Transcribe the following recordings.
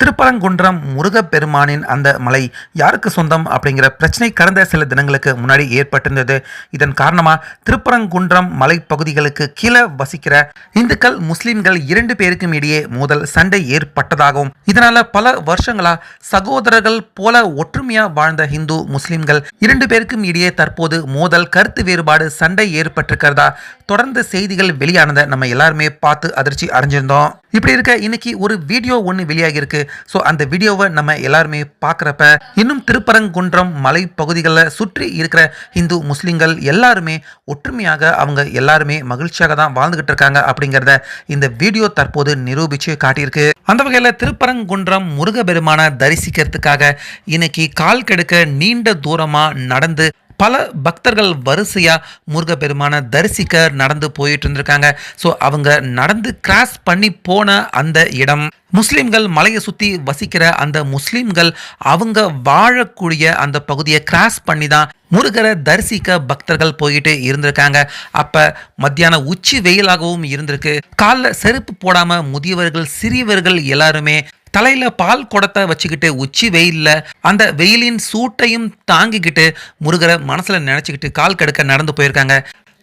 திரு திருப்பரங்குன்றம் முருகப்பெருமானின் அந்த மலை யாருக்கு சொந்தம் அப்படிங்கிற பிரச்சனை கடந்த சில தினங்களுக்கு முன்னாடி ஏற்பட்டிருந்தது. இதன் காரணமாக திருப்பரங்குன்றம் மலைப்பகுதிகளுக்கு கீழே வசிக்கிற இந்துக்கள் முஸ்லிம்கள் இரண்டு பேருக்கும் இடையே மோதல் சண்டை ஏற்பட்டதாகவும் இதனால பல வருஷங்களா சகோதரர்கள் போல ஒற்றுமையா வாழ்ந்த இந்து முஸ்லிம்கள் இரண்டு பேருக்கும் இடையே தற்போது மோதல் கருத்து வேறுபாடு சண்டை ஏற்பட்டிருக்கிறதா தொடர்ந்து செய்திகள் வெளியானதை நம்ம எல்லாருமே பார்த்து அதிர்ச்சி அடைஞ்சிருந்தோம். இப்படி இருக்க இன்னைக்கு ஒரு வீடியோ ஒன்று வெளியாகி இருக்கு ஸோ அந்த வீடியோவை நம்ம எல்லாருமே பார்க்குறப்ப இன்னும் திருப்பரங்குன்றம் மலை பகுதிகளில் சுற்றி இருக்கிற இந்து முஸ்லீம்கள் எல்லாருமே ஒற்றுமையாக அவங்க எல்லாருமே மகிழ்ச்சியாக தான் வாழ்ந்துகிட்டு இருக்காங்க அப்படிங்கிறத இந்த வீடியோ தற்போது நிரூபித்து காட்டியிருக்கு. அந்த வகையில் திருப்பரங்குன்றம் முருகபெருமான தரிசிக்கிறதுக்காக இன்னைக்கு கால் கெடுக்க நீண்ட தூரமாக நடந்து பல பக்தர்கள் வரிசையா முருகப்பெருமானை தரிசிக்க நடந்து போயிட்டு இருந்திருக்காங்க ஸோ அவங்க நடந்து கிராஸ் பண்ணி போன அந்த இடம் முஸ்லீம்கள் மலையை சுற்றி வசிக்கிற அந்த முஸ்லீம்கள் அவங்க வாழக்கூடிய அந்த பகுதியை கிராஸ் பண்ணி தான் முருகரை தரிசிக்க பக்தர்கள் போயிட்டு இருந்திருக்காங்க. அப்ப மத்தியான உச்சி வெயிலாகவும் இருந்திருக்கு. காலில் செருப்பு போடாம முதியவர்கள் சிறியவர்கள் எல்லாருமே தலையில பால் குடத்தை வச்சுக்கிட்டு உச்சி வெயில்ல அந்த வெயிலின் சூட்டையும் தாங்கிக்கிட்டு முருகரை மனசுல நினைச்சுக்கிட்டு கால் கடுக்க நடந்து போயிருக்காங்க.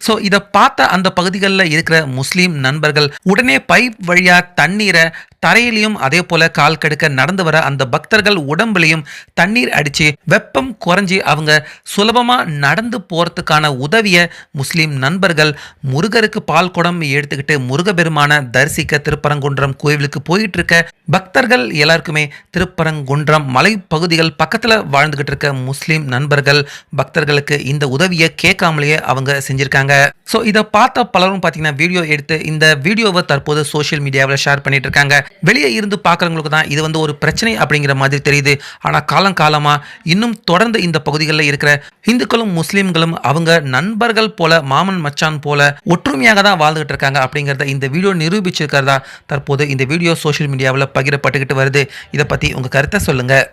ஸோ இதை பார்த்த அந்த பகுதிகளில் இருக்கிற முஸ்லீம் நண்பர்கள் உடனே பைப் வழியா தண்ணீரை தரையிலையும் அதே போல கால் கடுக்க நடந்து வர அந்த பக்தர்கள் உடம்புலையும் தண்ணீர் அடிச்சு வெப்பம் குறைஞ்சி அவங்க சுலபமா நடந்து போறதுக்கான உதவிய முஸ்லீம் நண்பர்கள் முருகருக்கு பால் குடம் எடுத்துக்கிட்டு முருகபெருமான தரிசிக்க திருப்பரங்குன்றம் கோவிலுக்கு போயிட்டு இருக்க பக்தர்கள் எல்லாருக்குமே திருப்பரங்குன்றம் மலைப்பகுதிகள் பக்கத்தில் வாழ்ந்துகிட்டு இருக்க முஸ்லீம் நண்பர்கள் பக்தர்களுக்கு இந்த உதவியை கேட்காமலேயே அவங்க செஞ்சிருக்காங்க. ஸோ இதை பார்த்த பலரும் பார்த்தீங்கன்னா வீடியோ எடுத்து இந்த வீடியோவை தற்போது சோஷியல் மீடியாவில் ஷேர் பண்ணிட்டு இருக்காங்க. வெளியே இருந்து பார்க்குறவங்களுக்கு தான் இது வந்து ஒரு பிரச்சனை அப்படிங்கிற மாதிரி தெரியுது. ஆனால் காலங்காலமாக இன்னும் தொடர்ந்து இந்த பகுதிகளில் இருக்கிற இந்துக்களும் முஸ்லீம்களும் அவங்க நண்பர்கள் போல மாமன் மச்சான் போல ஒற்றுமையாக தான் வாழ்ந்துகிட்டு இருக்காங்க அப்படிங்கிறத இந்த வீடியோ நிரூபிச்சிருக்கிறதா தற்போது இந்த வீடியோ சோஷியல் மீடியாவில் பகிரப்பட்டுக்கிட்டு வருது. இதை பற்றி உங்கள் கருத்தை சொல்லுங்கள்